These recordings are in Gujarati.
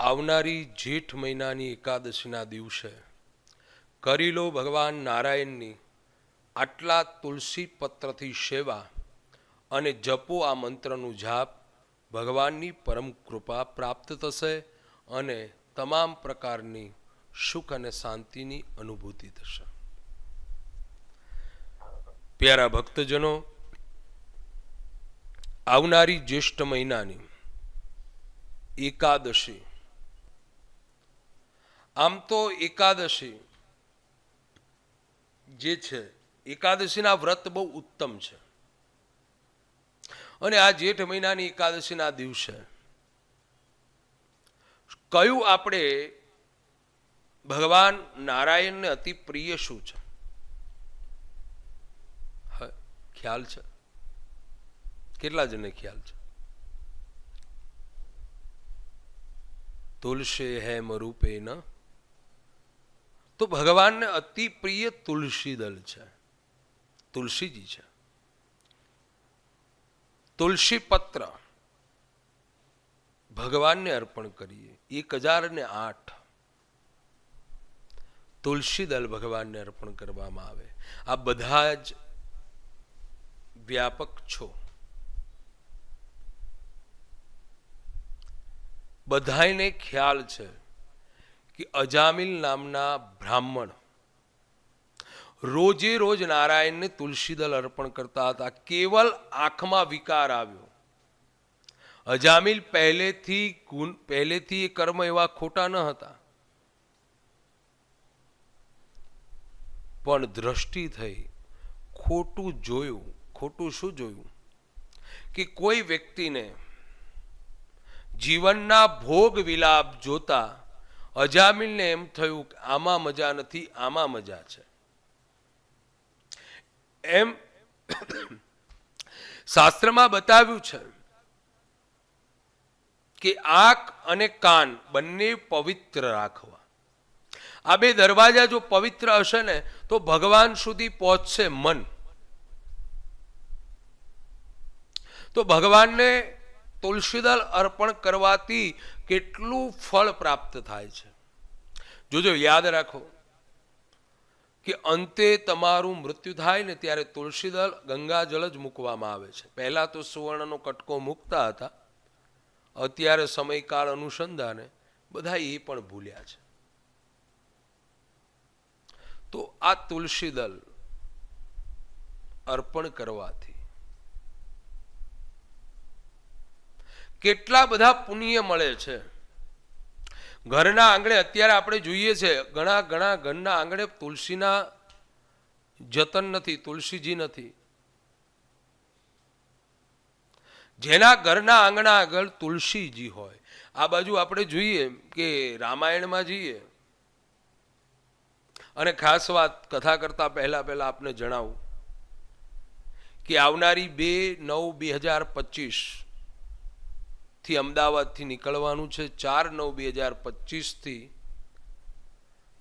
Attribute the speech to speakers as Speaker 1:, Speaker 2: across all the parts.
Speaker 1: આવનારી જેઠ મહિનાની એકાદશીના દિવસે કરી લો ભગવાન નારાયણની આટલા તુલસી પત્રથી સેવા અને જપો આ મંત્રનું જાપ ભગવાનની પરમ કૃપા પ્રાપ્ત થશે અને તમામ પ્રકારની સુખ અને શાંતિની અનુભૂતિ થશે. પ્યારા ભક્તજનો, આવનારી જ્યેષ્ઠ મહિનાની એકાદશી આમ તો એકાદશી જે છે, એકાદશીના વ્રત બહુ ઉત્તમ છે. અને આ જેઠ મહિનાની એકાદશીના દિવસે કયું આપણે ભગવાન નારાયણને અતિ પ્રિય શું છે? ખ્યાલ છે? કેટલા જણને ખ્યાલ છે? તુલસે હેમ રૂપે ન તો ભગવાનને અતિ પ્રિય તુલસી દલ છે. તુલસીજી છે. તુલસી પત્ર ભગવાનને અર્પણ કરીએ. એક હજાર ને આઠ. તુલસી દલ ભગવાનને અર્પણ કરવામાં આવે. આ બધા જ વ્યાપક છો. બધાને ખ્યાલ છે. કે અજામિલ નામના બ્રાહ્મણ રોજે રોજ નારાયણને તુલસીદલ અર્પણ કરતા હતા. કેવલ આંખમાં વિકાર આવ્યો. અજામિલ પહેલેથી પહેલેથી એ કર્મ એવા ખોટા ન હતા. પણ દ્રષ્ટિ થઈ, ખોટું જોયું, ખોટું શું જોયું? કે કોઈ વ્યક્તિને જીવનના ભોગ વિલાપ જોતા અજામિલને એમ થયું કે આમાં મજા નથી, આમાં મજા છે. એમ શાસ્ત્રમાં બતાવ્યું છે કે આંખ અને કાન બંને પવિત્ર રાખવા. આ બે દરવાજા જો પવિત્ર હશે ને, તો ભગવાન સુધી પહોંચશે મન. તો ભગવાનને તુલસીદલ અર્પણ કરવાથી કેટલું ફળ પ્રાપ્ત થાય છે? જોજો, યાદ રાખો કે અંતે તમારું મૃત્યુ થાય ને ત્યારે તુલસીદળ ગંગાજળ જ મૂકવામાં આવે છે. પહેલા તો સુવર્ણનો કટકો મૂકતા હતા. અત્યારે સમયકાળ અનુસંધાને બધા એ પણ ભૂલ્યા છે. તો આ તુલસીદળ અર્પણ કરવાથી કેટલા બધા પુણ્ય મળે છે? ઘરના આંગણે અત્યારે આપણે જોઈએ છે, ઘણા ઘણા ઘરના આંગણે તુલસીના જતન નથી, તુલસીજી નથી. જેના ઘરના આંગણા આગળ તુલસીજી હોય. આ બાજુ આપણે જોઈએ કે રામાયણમાં જઈએ. અને ખાસ વાત કથા કરતા પહેલા પહેલા આપને જણાવું કે આવનારી બે નવ બે હજાર પચીસ થી અમદાવાદથી નીકળવાનું છે. ચાર નવ બે હજાર પચીસથી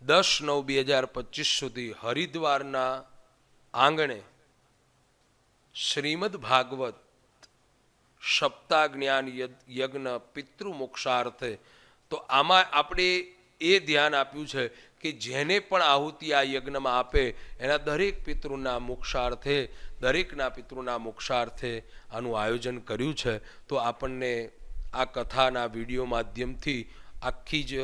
Speaker 1: દસ નવ બે હજાર પચીસ સુધી હરિદ્વારના આંગણે શ્રીમદ ભાગવત સપ્તાહ જ્ઞાન યજ્ઞ પિતૃ મોક્ષાર્થે. તો આમાં આપણે એ ધ્યાન આપ્યું છે કે જેને પણ આહુતિ આ યજ્ઞમાં આપે, એના દરેક પિતૃના મોક્ષાર્થે, દરેકના પિતૃના મોક્ષાર્થે આનું આયોજન કર્યું છે. તો આપણને આ કથાના વીડિયો માધ્યમથી આખી જ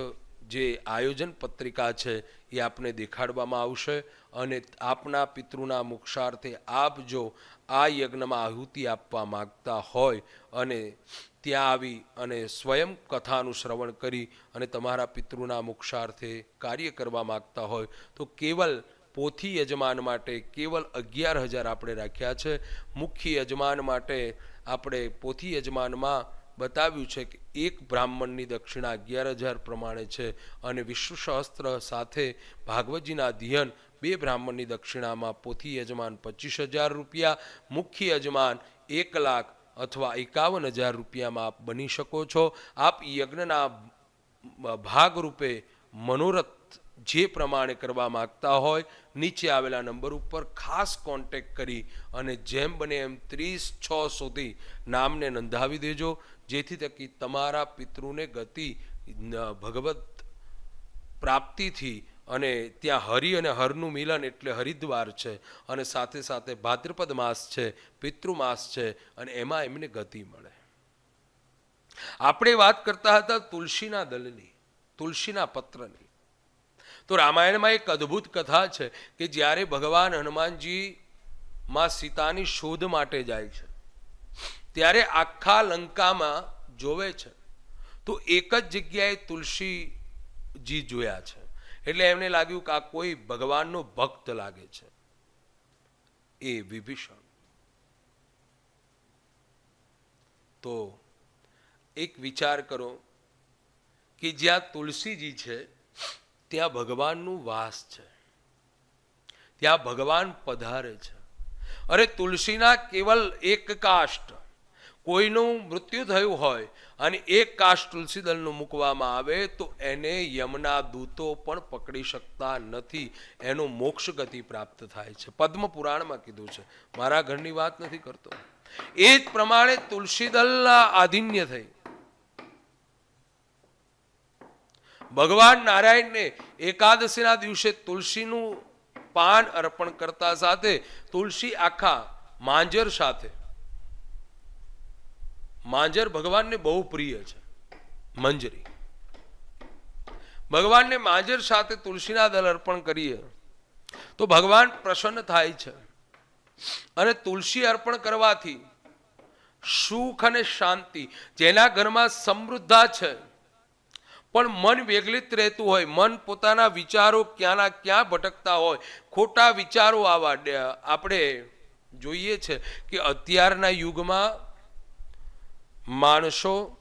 Speaker 1: જે આયોજન પત્રિકા છે એ આપને દેખાડવામાં આવશે અને આપના પિતૃના મોક્ષાર્થે આપ જો આ યજ્ઞમાં આહુતિ આપવા માગતા હોય અને ત્યાં આવી અને સ્વયં કથાનું શ્રવણ કરી અને તમારા પિતૃના મોક્ષાર્થે કાર્ય કરવા માગતા હોય તો કેવલ પોથી યજમાન માટે કેવલ અગિયાર હજાર આપણે રાખ્યા છે. મુખ્ય યજમાન માટે આપણે પોથી યજમાનમાં બતાવ્યું છે કે એક બ્રાહ્મણની દક્ષિણા અગિયાર હજાર પ્રમાણે છે અને વિશ્વ સહસ્ત્ર સાથે ભાગવતજીના અધ્યયન બે બ્રાહ્મણની દક્ષિણામાં પોથી યજમાન પચીસ હજાર રૂપિયા, મુખ્ય યજમાન એક લાખ અથવા એકાવન હજાર રૂપિયામાં આપ બની શકો છો. આપ યજ્ઞના ભાગરૂપે મનોરથ જે પ્રમાણે કરવા માગતા હોય, નીચે આવેલા નંબર ઉપર ખાસ કોન્ટેક કરી અને જેમ બને એમ ત્રીસ છ સુધી નામને નોંધાવી દેજો. જેથી થકી તમારા પિતૃને ગતિ ભગવત પ્રાપ્તિથી અને ત્યાં હરિ અને હરનું મિલન એટલે હરિદ્વાર છે અને સાથે સાથે ભાદ્રપદ માસ છે પિતૃમાસ છે અને એમાં એમને ગતિ મળે. આપણે વાત કરતા હતા તુલસીના દલની, તુલસીના પત્રની. તો રામાયણમાં એક અદ્ભુત કથા છે કે જ્યારે ભગવાન હનુમાનજી માં સીતાની શોધ માટે જાય છે ત્યારે આખા લંકામાં જોવે છે. તો એક જ જગ્યાએ તુલસીજી જોયા છે. એટલે એમને લાગ્યું કે આ કોઈ ભગવાનનો ભક્ત લાગે છે. એ વિભીષણ. તો એક વિચાર કરો કે જ્યાં તુલસીજી છે, ત્યાં ભગવાનનું વાસ છે. ત્યાં ભગવાન પધારે છે. અરે તુલસીના કેવલ એક કાષ્ટ કોઈનું મૃત્યુ થયું હોય અને એક કાશ તુલસી દળનું મૂકવામાં આવે, તો એને યમના દૂતો પણ પકડી શકતા નથી. એનો મોક્ષ ગતિ પ્રાપ્ત થાય છે. પદ્મ પુરાણમાં કીધું છે. મારા ઘરની વાત નથી કરતો. એ જ પ્રમાણે તુલસી દળના આધિન્ય થઈ. ભગવાન નારાયણને એકાદશીના દિવસે તુલસીનું પાન અર્પણ કરતા સાથે તુલસી આખા માંજર સાથે માંજર ભગવાનને બહુ પ્રિય છે. મંજરી. ભગવાનને માંજર સાથે તુલસીના દલ અર્પણ કરીએ, તો ભગવાન પ્રસન્ન થાય છે. અને તુલસી અર્પણ કરવાથી સુખ અને શાંતિ, જેના ઘરમાં સમૃદ્ધા છે, પણ મન વેગલિત રહેતું હોય, મન પોતાના વિચારો ક્યાંના ક્યાં ભટકતા હોય, ખોટા વિચારો આવા આપણે જોઈએ છે કે અત્યારના યુગમાં માણસો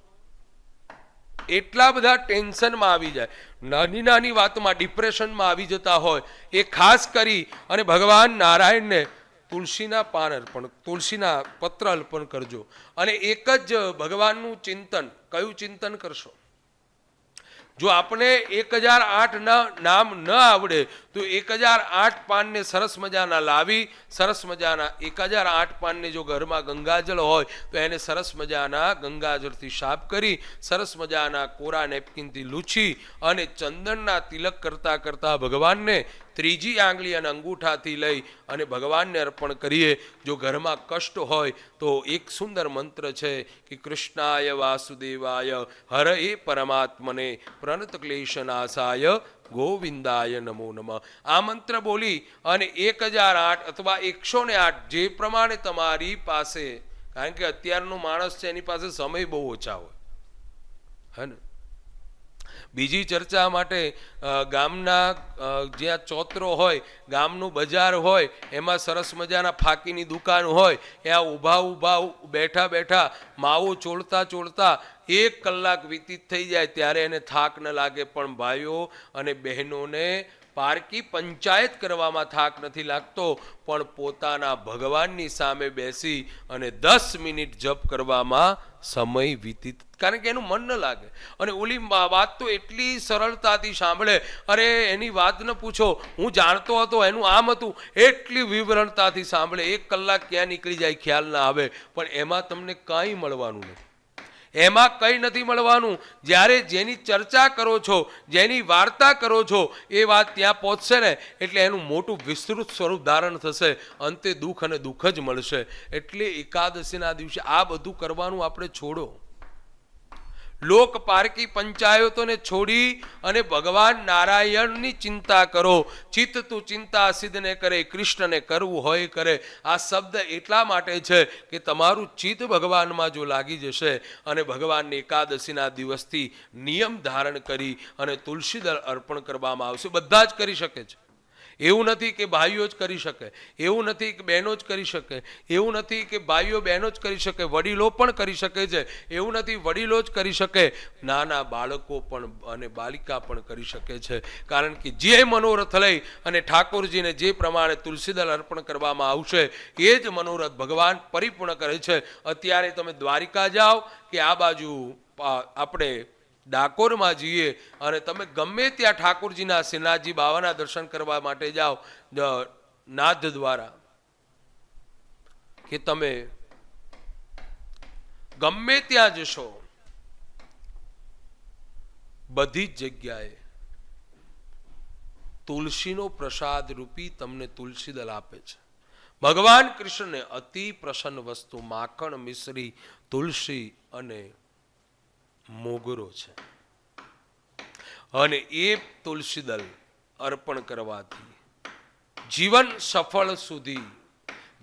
Speaker 1: એટલા બધા ટેન્શનમાં આવી જાય. નાની નાની વાતમાં, ડિપ્રેશનમાં આવી જતા હોય, એ ખાસ કરી અને ભગવાન નારાયણને તુલસીના પાન અર્પણ, તુલસીના પત્ર અર્પણ કરજો. અને એક જ ભગવાનનું ચિંતન, કયું ચિંતન કરશો? જો આપણે એક હજાર આઠ નામ ન આવડે તો એક હજાર આઠ પાનને સરસ મજાના લાવી, સરસ મજાના એક હજાર આઠ પાનને જો ઘરમાં ગંગાજળ હોય, તો એને સરસ મજાના ગંગાજળથી સાફ કરી, સરસ મજાના કોરા નેપકિનથી લૂછી અને ચંદનના તિલક કરતાં કરતાં ભગવાનને ત્રીજી આંગળી અને અંગૂઠાથી લઈ અને ભગવાનને અર્પણ કરીએ. જો ઘરમાં કષ્ટ હોય, તો એક સુંદર મંત્ર છે કે કૃષ્ણાય વાસુદેવાય હર એ પરમાત્મને, પ્રણત ક્લેશનાશાય ગોવિંદાય નમો નમ. આ મંત્ર બોલી અને એક હજાર આઠ અથવા એકસો આઠ જે પ્રમાણે તમારી પાસે, કારણ કે અત્યારનો માણસ છે એની પાસે સમય બહુ ઓછા હોય. હે ને? બીજી ચર્ચા માટે ગામના જ્યાં ચોતરો હોય, ગામનું બજાર હોય, એમાં સરસ મજાના ફાકીની દુકાન હોય ત્યાં ઊભા ઊભા બેઠા બેઠા માવો ચોળતા ચોળતા એક કલાક વ્યતીત થઈ જાય, ત્યારે એને થાક ન લાગે. પણ ભાઈઓ અને બહેનોને પારકી પંચાયત કરવામાં થાક નથી લાગતો, પણ પોતાના ભગવાનની સામે બેસી અને દસ મિનિટ જપ કરવામાં સમય વ્યતીત કારણ કે એનું મન ન લાગે. અને ઓલી વાત તો એટલી સરળતાથી સાંભળે. અરે, એની વાત ન પૂછો. હું જાણતો હતો, એનું આમ હતું. એટલી વિવરણતાથી સાંભળે. એક કલાક ક્યાં નીકળી જાય ખ્યાલ ના આવે. પણ એમાં તમને કાંઈ મળવાનું નથી. એમાં કંઈ નથી મળવાનું. જ્યારે જેની ચર્ચા કરો છો, જેની વાર્તા કરો છો, એ વાત ત્યાં પહોંચશે ને, એટલે એનું મોટું વિસ્તૃત સ્વરૂપ ધારણ થશે. અંતે દુઃખ અને દુઃખ જ મળશે. એટલે એકાદશીના દિવસે આ બધું કરવાનું આપણે છોડો. લોક પારકી પંચાયતોને છોડી અને ભગવાન નારાયણની ચિંતા કરો. ચિત્ત તું ચિંતા સિદ્ધને કરે, કૃષ્ણને કરવું હોય કરે. આ શબ્દ એટલા માટે છે કે તમારું ચિત્ત ભગવાનમાં જો લાગી જશે અને ભગવાનને એકાદશીના દિવસથી નિયમ ધારણ કરી અને તુલસી દળ અર્પણ કરવામાં આવશે. બધા જ કરી શકે છે. એવું નથી કે ભાઈઓ જ કરી શકે, એવું નથી કે બહેનો જ કરી શકે, એવું નથી કે ભાઈઓ બહેનો જ કરી શકે, વડીલો પણ કરી શકે છે, એવું નથી વડીલો જ કરી શકે, નાના બાળકો પણ અને બાલિકા પણ કરી શકે છે. કારણ કે જે મનોરથ લઈ અને ઠાકોરજીને જે પ્રમાણે તુલસીદળ અર્પણ કરવામાં આવશે, એ જ મનોરથ ભગવાન પરિપૂર્ણ કરે છે. અત્યારે તમે દ્વારિકા જાઓ કે આ બાજુ આપણે ડાકોરમાં જઈએ અને તમે ગમે ત્યાં ઠાકોરજીના શ્રીનાથજી બાવાના દર્શન કરવા માટે જાઓ નાદ દ્વારા, કે તમે ગમે ત્યાં જશો, બધી જ જગ્યાએ તુલસીનો પ્રસાદ રૂપી તમને તુલસી દલ આપે છે. ભગવાન કૃષ્ણને અતિ પ્રસન્ન વસ્તુ, માખણ, મિશ્રી, તુલસી અને મોગરો છે. અને એ તુલસી દલ અર્પણ કરવાથી જીવન સફળ સુધી,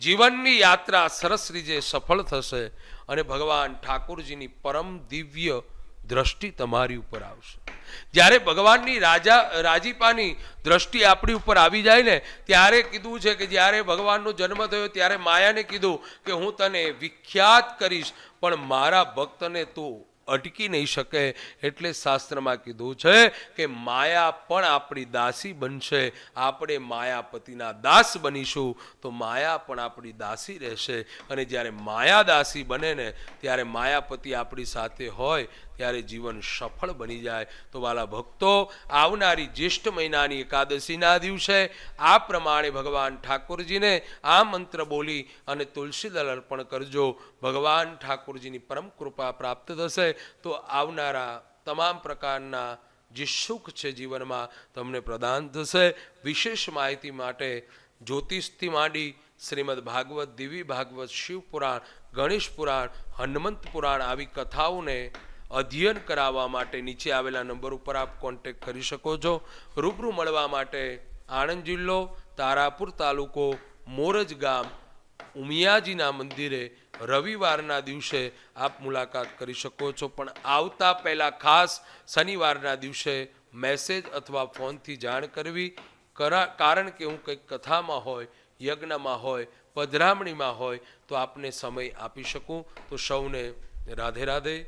Speaker 1: જીવનની યાત્રા સરસ રીતે સફળ થશે અને ભગવાન ઠાકોરજીની પરમ દિવ્ય દ્રષ્ટિ તમારી ઉપર આવશે. જ્યારે ભગવાનની રાજા, રાજીપાની દ્રષ્ટિ આપણી ઉપર આવી જાય ને, ત્યારે કીધું છે કે જ્યારે ભગવાનનો જન્મ થયો ત્યારે માયાને કીધું કે હું તને વિખ્યાત કરીશ, પણ મારા ભક્તને તું અટકી નહીં શકે એટલે શાસ્ત્રમાં કીધું છે કે માયા પણ આપણી દાસી બનશે. આપણે માયાપતિના દાસ બનીશું તો માયા પણ આપણી દાસી રહેશે. અને જ્યારે માયા દાસી બને ને, ત્યારે માયાપતિ આપણી સાથે હોય ત્યારે જીવન સફળ બની જાય. તો વાલા ભક્તો, આવનારી જ્યેષ્ઠ મહિનાની એકાદશીના દિવસે આ પ્રમાણે ભગવાન ઠાકોરજીને આ મંત્ર બોલી અને તુલસીદળ અર્પણ કરજો. ભગવાન ઠાકોરજીની પરમ કૃપા પ્રાપ્ત થશે. તો આવનારા તમામ પ્રકારના જે સુખ છે જીવનમાં તમને પ્રદાન થશે. વિશેષ માહિતી માટે જ્યોતિષથી માંડી શ્રીમદ ભાગવત દેવી ભાગવત, શિવ પુરાણ, ગણેશ પુરાણ, હનુમંત પુરાણ આવી કથાઓને અધ્યયન કરાવવા માટે નીચે આવેલા નંબર ઉપર આપ કોન્ટેક્ટ કરી શકો છો. રૂબરૂ મળવા માટે આણંદ જિલ્લો, તારાપુર તાલુકો, મોરજ ગામ, ઉમિયાજીના મંદિરે રવિવારના દિવસે આપ મુલાકાત કરી શકો છો. પણ આવતા પહેલાં ખાસ શનિવારના દિવસે મેસેજ અથવા ફોનથી જાણ કરવી. કરા, કારણ કે હું કંઈક કથામાં હોય, યજ્ઞમાં હોય, પધરામણીમાં હોય, તો આપને સમય આપી શકું. તો સૌને રાધે રાધે.